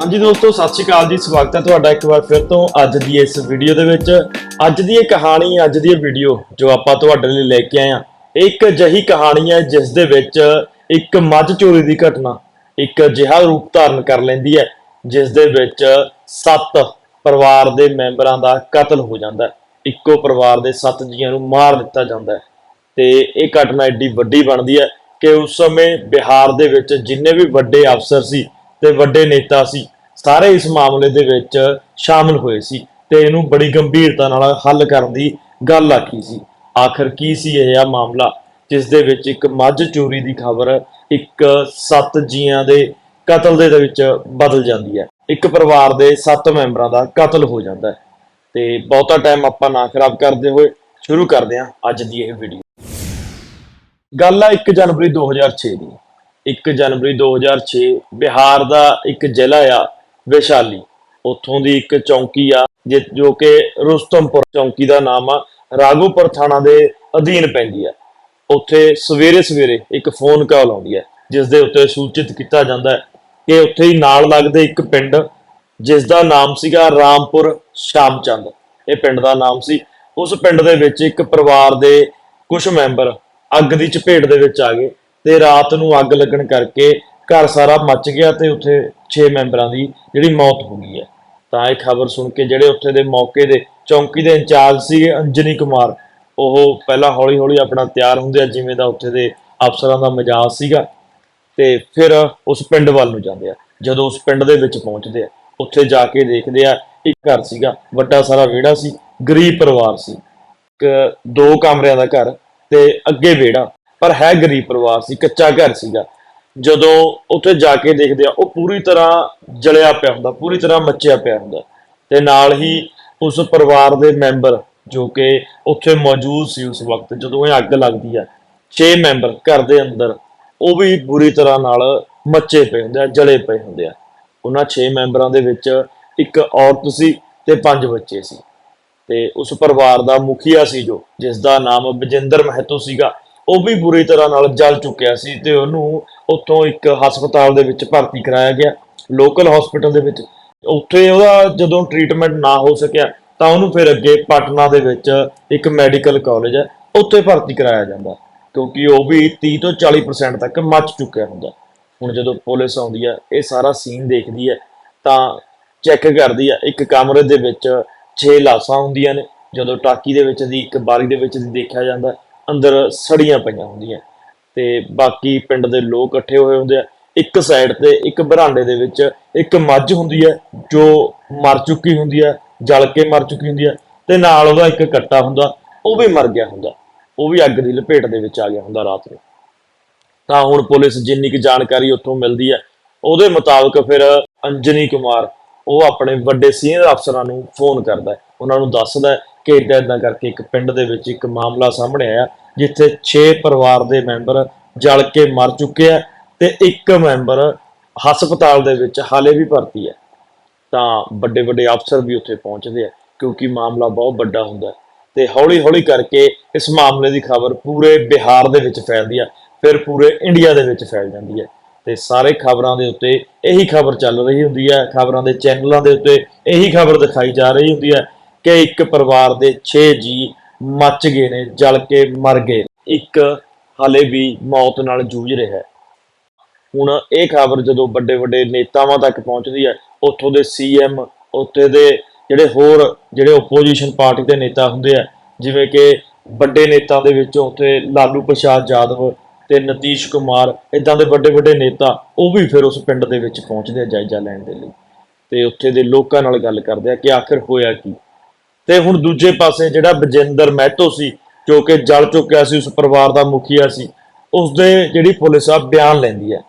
ਹਾਂਜੀ ਦੋਸਤੋ, ਸਤਿ ਸ਼੍ਰੀ ਅਕਾਲ ਜੀ। ਸਵਾਗਤ ਹੈ ਤੁਹਾਡਾ ਇੱਕ ਵਾਰ ਫਿਰ ਤੋਂ ਅੱਜ ਦੀ ਇਸ ਵੀਡੀਓ ਦੇ ਵਿੱਚ। ਅੱਜ ਦੀ ਇਹ ਕਹਾਣੀ, ਅੱਜ ਦੀ ਇਹ ਵੀਡੀਓ ਜੋ ਆਪਾਂ ਤੁਹਾਡੇ ਲਈ ਲੈ ਕੇ ਆਏ ਹਾਂ, ਇਹ ਇੱਕ ਅਜਿਹੀ ਕਹਾਣੀ ਹੈ ਜਿਸ ਦੇ ਵਿੱਚ ਇੱਕ ਮੱਝ ਚੋਰੀ ਦੀ ਘਟਨਾ, ਇੱਕ ਅਜਿਹਾ ਰੂਪ ਧਾਰਨ ਕਰ ਲੈਂਦੀ ਹੈ, ਜਿਸ ਦੇ ਵਿੱਚ ਸੱਤ ਪਰਿਵਾਰ ਦੇ ਮੈਂਬਰਾਂ ਦਾ ਕਤਲ ਹੋ ਜਾਂਦਾ ਹੈ। ਇੱਕੋ ਪਰਿਵਾਰ ਦੇ ਸੱਤ ਜੀਆਂ ਨੂੰ ਮਾਰ ਦਿੱਤਾ ਜਾਂਦਾ ਹੈ ਤੇ ਇਹ ਘਟਨਾ ਏਡੀ ਵੱਡੀ ਬਣਦੀ ਹੈ ਕਿ ਉਸ ਸਮੇਂ ਬਿਹਾਰ ਦੇ ਵਿੱਚ ਜਿੰਨੇ ਵੀ ਵੱਡੇ ਅਫਸਰ ਸੀ ਤੇ ਵੱਡੇ ਨੇਤਾ ਸੀ। ਸਾਰੇ ਇਸ ਮਾਮਲੇ ਦੇ ਵਿੱਚ ਸ਼ਾਮਲ ਹੋਏ ਸੀ ਤੇ ਇਹਨੂੰ ਬੜੀ ਗੰਭੀਰਤਾ ਨਾਲ ਹੱਲ ਕਰਨ ਦੀ ਗੱਲ ਆਖੀ ਸੀ। ਆਖਰ ਕੀ ਸੀ ਇਹ ਆ ਮਾਮਲਾ? ਜਿਸ ਦੇ ਵਿੱਚ ਇੱਕ ਮੱਝ ਚੋਰੀ ਦੀ ਖਬਰ ਇੱਕ ਸੱਤ ਜੀਆਂ ਦੇ ਕਤਲ ਦੇ ਵਿੱਚ ਬਦਲ ਜਾਂਦੀ ਹੈ। ਇੱਕ ਪਰਿਵਾਰ ਦੇ ਸੱਤ ਮੈਂਬਰਾਂ ਦਾ ਕਤਲ ਹੋ ਜਾਂਦਾ ਹੈ। ਤੇ ਬਹੁਤਾ ਟਾਈਮ ਆਪਾਂ ਨਾ ਖਰਾਬ ਕਰਦੇ ਹੋਏ ਸ਼ੁਰੂ ਕਰਦੇ ਹਾਂ ਅੱਜ ਦੀ ਇਹ ਵੀਡੀਓ ਗੱਲ ਆ 1 ਜਨਵਰੀ 2006 ਦੀ। 1 ਜਨਵਰੀ 2006 ਬਿਹਾਰ ਦਾ ਇੱਕ ਜ਼ਿਲ੍ਹਾ ਆ ਵਿਸ਼ਾਲੀ। ਉੱਥੋਂ ਦੀ ਇੱਕ ਚੌਂਕੀ ਆ, ਜੋ ਕਿ ਰੁਸਤਮਪੁਰ ਚੌਂਕੀ ਦਾ ਨਾਮ ਆ, ਰਾਘੋਪੁਰ ਥਾਣਾ ਦੇ ਅਧੀਨ ਪੈਂਦੀ ਆ। ਉੱਥੇ ਸਵੇਰੇ ਸਵੇਰੇ ਇੱਕ ਫੋਨ ਕਾਲ ਆਉਂਦੀ ਹੈ ਜਿਸ ਦੇ ਉੱਤੇ ਸੂਚਿਤ ਕੀਤਾ ਜਾਂਦਾ ਹੈ ਕਿ ਉੱਥੇ ਹੀ ਨਾਲ ਲੱਗਦੇ ਇੱਕ ਪਿੰਡ, ਜਿਸ ਦਾ ਨਾਮ ਸੀਗਾ ਰਾਮਪੁਰ ਸ਼ਾਮਚੰਦ। ਇਹ ਪਿੰਡ ਦਾ ਨਾਮ ਸੀ। ਉਸ ਪਿੰਡ ਦੇ ਵਿੱਚ ਇੱਕ ਪਰਿਵਾਰ ਦੇ ਕੁਝ ਮੈਂਬਰ ਅੱਗ ਦੀ ਚਪੇਟ ਦੇ ਵਿੱਚ ਆ ਗਏ। ਤੇ ਰਾਤ ਨੂੰ ਅੱਗ ਲੱਗਣ ਕਰਕੇ ਘਰ ਸਾਰਾ ਮੱਚ ਗਿਆ ਤੇ ਉੱਥੇ 6 ਮੈਂਬਰਾਂ ਦੀ ਜਿਹੜੀ ਮੌਤ ਹੋ ਗਈ ਹੈ। ਤਾਂ ਇਹ ਖਬਰ ਸੁਣ ਕੇ ਜਿਹੜੇ ਉੱਥੇ ਦੇ ਮੌਕੇ ਦੇ ਚੌਂਕੀ ਦੇ ਇੰਚਾਰਜ ਸੀਗੇ ਅੰਜਨੀ ਕੁਮਾਰ, ਉਹ ਪਹਿਲਾਂ ਹੌਲੀ ਹੌਲੀ ਆਪਣਾ ਤਿਆਰ ਹੁੰਦੇ ਆ, ਜਿਵੇਂ ਦਾ ਉੱਥੇ ਦੇ ਅਫਸਰਾਂ ਦਾ ਮਜਾਜ ਸੀਗਾ ਤੇ ਫਿਰ ਉਸ ਪਿੰਡ ਵੱਲ ਨੂੰ ਜਾਂਦੇ ਆ। ਜਦੋਂ ਉਸ ਪਿੰਡ ਦੇ ਵਿੱਚ ਪਹੁੰਚਦੇ ਆ, ਉੱਥੇ ਜਾ ਕੇ ਦੇਖਦੇ ਆ, ਇੱਕ ਘਰ ਸੀਗਾ, ਵੱਡਾ ਸਾਰਾ ਵਿਹੜਾ ਸੀ, ਗਰੀਬ ਪਰਿਵਾਰ ਸੀ। ਇੱਕ ਦੋ ਕਮਰਿਆਂ ਦਾ ਘਰ ਤੇ ਅੱਗੇ ਵਿਹੜਾ। ਪਰ ਹੈ ਗਰੀਬ ਪਰਿਵਾਰ ਸੀ, ਕੱਚਾ ਘਰ ਸੀਗਾ। ਜਦੋਂ ਉੱਥੇ ਜਾ ਕੇ ਦੇਖਦੇ ਆ, ਉਹ ਪੂਰੀ ਤਰ੍ਹਾਂ ਜਲਿਆ ਪਿਆ ਹੁੰਦਾ, ਪੂਰੀ ਤਰ੍ਹਾਂ ਮੱਚਿਆ ਪਿਆ ਹੁੰਦਾ। ਤੇ ਨਾਲ ਹੀ ਉਸ ਪਰਿਵਾਰ ਦੇ ਮੈਂਬਰ ਜੋ ਕਿ ਉੱਥੇ ਮੌਜੂਦ ਸੀ ਉਸ ਵਕਤ, ਜਦੋਂ ਇਹ ਅੱਗ ਲੱਗਦੀ ਆ 6 ਮੈਂਬਰ ਘਰ ਦੇ ਅੰਦਰ, ਉਹ ਵੀ ਬੁਰੀ ਤਰ੍ਹਾਂ ਨਾਲ ਮੱਚੇ ਪਏ ਹੁੰਦੇ ਆ, ਜਲੇ ਪਏ ਹੁੰਦੇ ਆ। ਉਹਨਾਂ 6 ਮੈਂਬਰਾਂ ਦੇ ਵਿੱਚ ਇੱਕ ਔਰਤ ਸੀ ਤੇ ਪੰਜ ਬੱਚੇ ਸੀ। ਤੇ ਉਸ ਪਰਿਵਾਰ ਦਾ ਮੁਖੀਆ ਸੀ ਜੋ ਜਿਸ ਦਾ ਨਾਮ ਬਜਿੰਦਰ ਮਹਿਤੋ ਸੀਗਾ। ਉਹ ਵੀ ਬੁਰੀ ਤਰ੍ਹਾਂ ਨਾਲ ਜਲ ਚੁੱਕਿਆ ਸੀ ਤੇ ਉਹਨੂੰ ਉੱਥੋਂ ਇੱਕ ਹਸਪਤਾਲ ਦੇ ਵਿੱਚ ਭਰਤੀ ਕਰਾਇਆ ਗਿਆ ਲੋਕਲ ਹਸਪੀਟਲ ਦੇ ਵਿੱਚ। ਉੱਥੇ ਉਹਦਾ ਜਦੋਂ ਟ੍ਰੀਟਮੈਂਟ ਨਾ ਹੋ ਸਕਿਆ, ਤਾਂ ਉਹਨੂੰ ਫਿਰ ਅੱਗੇ ਪਟਨਾ ਦੇ ਵਿੱਚ ਇੱਕ ਮੈਡੀਕਲ ਕਾਲਜ ਹੈ, ਉੱਥੇ ਭਰਤੀ ਕਰਾਇਆ ਜਾਂਦਾ। ਕਿਉਂਕਿ ਉਹ ਵੀ 30 ਤੋਂ 40% ਤੱਕ ਮੱਚ ਚੁੱਕਿਆ ਹੁੰਦਾ। ਹੁਣ ਜਦੋਂ ਪੁਲਿਸ ਆਉਂਦੀ ਹੈ, ਇਹ ਸਾਰਾ ਸੀਨ ਦੇਖਦੀ ਹੈ, ਤਾਂ ਚੈੱਕ ਕਰਦੀ ਹੈ, ਇੱਕ ਕਮਰੇ ਦੇ ਵਿੱਚ 6 ਲਾਸ਼ਾਂ ਹੁੰਦੀਆਂ ਨੇ। ਜਦੋਂ ਟਾਕੀ ਦੇ ਵਿੱਚ ਦੀ, ਇੱਕ ਬਾਰੀ ਦੇ ਵਿੱਚ ਦੀ ਦੇਖਿਆ ਜਾਂਦਾ ਅੰਦਰ ਸੜੀਆਂ ਪਈਆਂ ਹੁੰਦੀਆਂ। ਤੇ ਬਾਕੀ ਪਿੰਡ ਦੇ ਲੋਕ ਇਕੱਠੇ ਹੋਏ ਹੁੰਦੇ ਆ। ਇੱਕ ਸਾਈਡ ਤੇ ਇੱਕ ਬਰਾਂਡੇ ਦੇ ਵਿੱਚ ਇੱਕ ਮੱਝ ਹੁੰਦੀ ਹੈ ਜੋ ਮਰ ਚੁੱਕੀ ਹੁੰਦੀ ਹੈ ਜਲ ਕੇ ਮਰ ਚੁੱਕੀ ਹੁੰਦੀ ਹੈ ਤੇ ਨਾਲ ਉਹਦਾ ਇੱਕ ਕੱਟਾ ਹੁੰਦਾ, ਉਹ ਵੀ ਮਰ ਗਿਆ ਹੁੰਦਾ। ਉਹ ਵੀ ਅੱਗ ਦੀ ਲਪੇਟ ਦੇ ਵਿੱਚ ਆ ਗਿਆ ਹੁੰਦਾ ਰਾਤ ਨੂੰ। ਤਾਂ ਹੁਣ ਪੁਲਿਸ ਜਿੰਨੀ ਕੁ ਜਾਣਕਾਰੀ ਉੱਥੋਂ ਮਿਲਦੀ ਹੈ ਉਹਦੇ ਮੁਤਾਬਕ ਫਿਰ ਅੰਜਨੀ ਕੁਮਾਰ, ਉਹ ਆਪਣੇ ਵੱਡੇ ਸੀਨੀਅਰ ਅਫਸਰਾਂ ਨੂੰ ਫੋਨ ਕਰਦਾ ਉਹਨਾਂ ਨੂੰ ਦੱਸਦਾ ਕਿ ਇਦਾਂ ਇਦਾਂ ਕਰਕੇ ਇੱਕ ਪਿੰਡ ਦੇ ਵਿੱਚ ਇੱਕ ਮਾਮਲਾ ਸਾਹਮਣੇ ਆਇਆ, ਜਿੱਥੇ 6 ਪਰਿਵਾਰ ਦੇ ਮੈਂਬਰ ਜਲ ਕੇ ਮਰ ਚੁੱਕੇ ਆ ਤੇ ਇੱਕ ਮੈਂਬਰ ਹਸਪਤਾਲ ਦੇ ਵਿੱਚ ਹਾਲੇ ਵੀ ਭਰਤੀ ਹੈ ਤਾਂ ਵੱਡੇ ਵੱਡੇ ਅਫਸਰ ਵੀ ਉੱਥੇ ਪਹੁੰਚਦੇ ਆ, ਕਿਉਂਕਿ ਮਾਮਲਾ ਬਹੁਤ ਵੱਡਾ ਹੁੰਦਾ ਹੈ। ਤੇ ਹੌਲੀ ਹੌਲੀ ਕਰਕੇ ਇਸ ਮਾਮਲੇ ਦੀ ਖਬਰ ਪੂਰੇ ਬਿਹਾਰ ਦੇ ਵਿੱਚ ਫੈਲਦੀ ਆ, ਫਿਰ ਪੂਰੇ ਇੰਡੀਆ ਦੇ ਵਿੱਚ ਫੈਲ ਜਾਂਦੀ ਹੈ ਤੇ ਸਾਰੇ ਖਬਰਾਂ ਦੇ ਉੱਤੇ ਇਹੀ ਖਬਰ ਚੱਲ ਰਹੀ ਹੁੰਦੀ ਹੈ ਖਬਰਾਂ ਦੇ ਚੈਨਲਾਂ ਦੇ ਉੱਤੇ ਇਹੀ ਖਬਰ ਦਿਖਾਈ ਜਾ ਰਹੀ ਹੁੰਦੀ ਹੈ ਕਿ ਇੱਕ ਪਰਿਵਾਰ ਦੇ 6 ਜੀ ਮੱਚ ਗਏ ਨੇ, ਜਲ ਕੇ ਮਰ ਗਏ ਇੱਕ ਹਾਲੇ ਵੀ ਮੌਤ ਨਾਲ ਜੂਝ ਰਿਹਾ ਹੈ। ਹੁਣ ਇਹ ਖਬਰ ਜਦੋਂ ਵੱਡੇ ਵੱਡੇ ਨੇਤਾਵਾਂ ਤੱਕ ਪਹੁੰਚਦੀ ਹੈ, ਉੱਥੋਂ ਦੇ ਸੀਐਮ ਉੱਥੇ ਦੇ ਜਿਹੜੇ ਹੋਰ ਜਿਹੜੇ ਓਪੋਜੀਸ਼ਨ ਪਾਰਟੀ ਦੇ ਨੇਤਾ ਹੁੰਦੇ ਆ, ਜਿਵੇਂ ਕਿ ਵੱਡੇ ਨੇਤਾ ਦੇ ਵਿੱਚੋਂ ਉੱਥੇ ਲਾਲੂ ਪ੍ਰਸ਼ਾਦ ਯਾਦਵ ਤੇ ਨਤੀਸ਼ ਕੁਮਾਰ ਇਦਾਂ ਦੇ ਵੱਡੇ ਵੱਡੇ ਨੇਤਾ, ਉਹ ਵੀ ਫਿਰ ਉਸ ਪਿੰਡ ਦੇ ਵਿੱਚ ਪਹੁੰਚਦੇ ਆ ਜਾਇਜ਼ਾ ਲੈਣ ਦੇ ਲਈ। ਤੇ ਉੱਥੇ ਦੇ ਲੋਕਾਂ ਨਾਲ ਗੱਲ ਕਰਦੇ ਆ ਕਿ ਆਖਿਰ ਹੋਇਆ ਕੀ? ਤੇ ਹੁਣ ਦੂਜੇ ਪਾਸੇ ਜਿਹੜਾ ਬਜਿੰਦਰ ਮਹਿਤੋ ਸੀ, ਜੋ ਕਿ ਜਲ ਚੁੱਕਿਆ ਸੀ, ਉਸ ਪਰਿਵਾਰ ਦਾ ਮੁਖੀਆ ਸੀ ਉਸ ਦੇ ਜਿਹੜੀ ਪੁਲਿਸ ਆ, ਬਿਆਨ ਲੈਂਦੀ ਹੈ।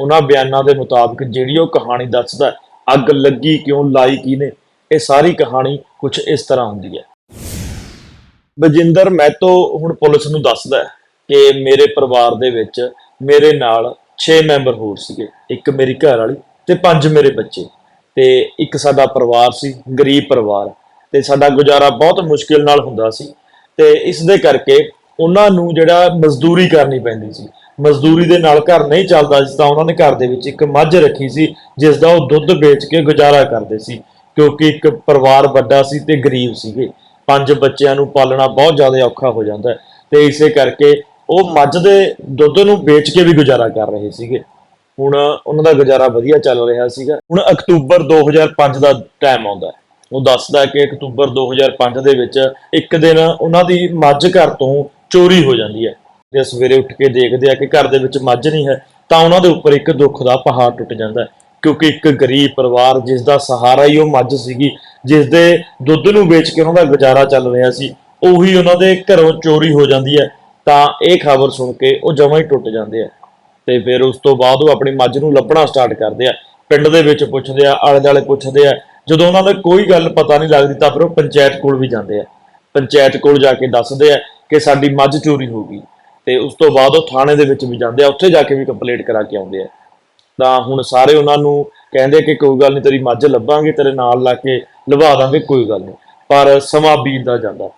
ਉਹਨਾਂ ਬਿਆਨਾਂ ਦੇ ਮੁਤਾਬਕ ਜਿਹੜੀ ਉਹ ਕਹਾਣੀ ਦੱਸਦਾ ਅੱਗ ਲੱਗੀ ਕਿਉਂ, ਲਾਈ ਕਿਹਨੇ, ਇਹ ਸਾਰੀ ਕਹਾਣੀ ਕੁਝ ਇਸ ਤਰ੍ਹਾਂ ਹੁੰਦੀ ਹੈ। ਬਜਿੰਦਰ ਮਹਿਤੋ ਹੁਣ ਪੁਲਿਸ ਨੂੰ ਦੱਸਦਾ ਕਿ ਮੇਰੇ ਪਰਿਵਾਰ ਦੇ ਵਿੱਚ ਮੇਰੇ ਨਾਲ 6 ਮੈਂਬਰ ਹੋਰ ਸੀਗੇ, ਇੱਕ ਮੇਰੀ ਘਰ ਵਾਲੀ ਤੇ ਪੰਜ ਮੇਰੇ ਬੱਚੇ। ਤੇ ਇੱਕ ਸਾਡਾ ਪਰਿਵਾਰ ਸੀ, ਗਰੀਬ ਪਰਿਵਾਰ। ਤੇ ਸਾਡਾ ਗੁਜ਼ਾਰਾ ਬਹੁਤ ਮੁਸ਼ਕਿਲ ਨਾਲ ਹੁੰਦਾ ਸੀ। ਤੇ ਇਸ ਦੇ ਕਰਕੇ ਉਹਨਾਂ ਨੂੰ ਜਿਹੜਾ ਮਜ਼ਦੂਰੀ ਕਰਨੀ ਪੈਂਦੀ ਸੀ। ਮਜ਼ਦੂਰੀ ਦੇ ਨਾਲ ਘਰ ਨਹੀਂ ਚੱਲਦਾ ਸੀ ਤਾਂ ਉਹਨਾਂ ਨੇ ਘਰ ਦੇ ਵਿੱਚ ਇੱਕ ਮੱਝ ਰੱਖੀ ਸੀ, ਜਿਸ ਦਾ ਉਹ ਦੁੱਧ ਵੇਚ ਕੇ ਗੁਜ਼ਾਰਾ ਕਰਦੇ ਸੀ। ਕਿਉਂਕਿ ਇੱਕ ਪਰਿਵਾਰ ਵੱਡਾ ਸੀ ਤੇ ਗਰੀਬ ਸੀਗੇ। ਪੰਜ ਬੱਚਿਆਂ ਨੂੰ ਪਾਲਣਾ ਬਹੁਤ ਜ਼ਿਆਦਾ ਔਖਾ ਹੋ ਜਾਂਦਾ ਹੈ। ਤੇ ਇਸੇ ਕਰਕੇ ਉਹ ਮੱਝ ਦੇ ਦੁੱਧ ਨੂੰ ਵੇਚ ਕੇ ਵੀ ਗੁਜ਼ਾਰਾ ਕਰ ਰਹੇ ਸੀਗੇ। ਹੁਣ ਉਹਨਾਂ ਦਾ ਗੁਜ਼ਾਰਾ ਵਧੀਆ ਚੱਲ ਰਿਹਾ ਸੀਗਾ। ਹੁਣ ਅਕਤੂਬਰ 2005 ਦਾ ਟਾਈਮ ਆਉਂਦਾ ਹੈ। ਉਹ ਦੱਸਦਾ ਕਿ ਅਕਤੂਬਰ 2005 ਦੇ ਵਿੱਚ ਇੱਕ ਦਿਨ ਉਹਨਾਂ ਦੀ ਮੱਝ ਘਰ ਤੋਂ ਚੋਰੀ ਹੋ ਜਾਂਦੀ ਹੈ ਤੇ ਸਵੇਰੇ ਉੱਠ ਕੇ ਦੇਖਦੇ ਆ ਕਿ ਘਰ ਦੇ ਵਿੱਚ ਮੱਝ ਨਹੀਂ ਹੈ, ਤਾਂ ਉਹਨਾਂ ਦੇ ਉੱਪਰ ਇੱਕ ਦੁੱਖ ਦਾ ਪਹਾੜ ਟੁੱਟ ਜਾਂਦਾ ਹੈ। ਕਿਉਂਕਿ ਇੱਕ ਗਰੀਬ ਪਰਿਵਾਰ ਜਿਸ ਦਾ ਸਹਾਰਾ ਹੀ ਉਹ ਮੱਝ ਸੀਗੀ, ਜਿਸ ਦੇ ਦੁੱਧ ਨੂੰ ਵੇਚ ਕੇ ਉਹਨਾਂ ਦਾ ਗੁਜ਼ਾਰਾ ਚੱਲ ਰਿਹਾ ਸੀ, ਉਹੀ ਉਹਨਾਂ ਦੇ ਘਰੋਂ ਚੋਰੀ ਹੋ ਜਾਂਦੀ ਹੈ। ਤਾਂ ਇਹ ਖਬਰ ਸੁਣ ਕੇ ਉਹ ਜਮਾਂ ਹੀ ਟੁੱਟ ਜਾਂਦੇ ਆ। ਤੇ ਫਿਰ ਉਸ ਤੋਂ ਬਾਅਦ ਉਹ ਆਪਣੀ ਮੱਝ ਨੂੰ ਲੱਭਣਾ ਸਟਾਰਟ ਕਰਦੇ ਆ। ਪਿੰਡ ਦੇ ਵਿੱਚ ਪੁੱਛਦੇ ਆ ਆਲੇ ਦੁਆਲੇ ਪੁੱਛਦੇ ਆ ਜਦੋਂ ਉਹਨਾਂ ਨੂੰ ਕੋਈ ਗੱਲ ਪਤਾ ਨਹੀਂ ਲੱਗਦੀ ਤਾਂ ਫਿਰ ਉਹ ਪੰਚਾਇਤ ਕੋਲ ਵੀ ਜਾਂਦੇ ਆ। ਪੰਚਾਇਤ ਕੋਲ ਜਾ ਕੇ ਦੱਸਦੇ ਆ ਕਿ ਸਾਡੀ ਮੱਝ ਚੋਰੀ ਹੋ ਗਈ ਤੇ ਉਸ ਤੋਂ ਬਾਅਦ ਉਹ ਥਾਣੇ ਦੇ ਵਿੱਚ ਵੀ ਜਾਂਦੇ ਆ, ਉੱਥੇ ਜਾ ਕੇ ਵੀ ਕੰਪਲੇਂਟ ਕਰਾ ਕੇ ਆਉਂਦੇ ਆ। ਤਾਂ ਹੁਣ ਸਾਰੇ ਉਹਨਾਂ ਨੂੰ ਕਹਿੰਦੇ ਕਿ ਕੋਈ ਗੱਲ ਨਹੀਂ, ਤੇਰੀ ਮੱਝ ਲੱਭਾਂਗੇ, ਤੇਰੇ ਨਾਲ ਲਾ ਕੇ ਲਵਾ ਦਾਂਗੇ, ਕੋਈ ਗੱਲ ਨਹੀਂ। ਪਰ ਸਮਾਂ ਬੀਤਦਾ ਜਾਂਦਾ।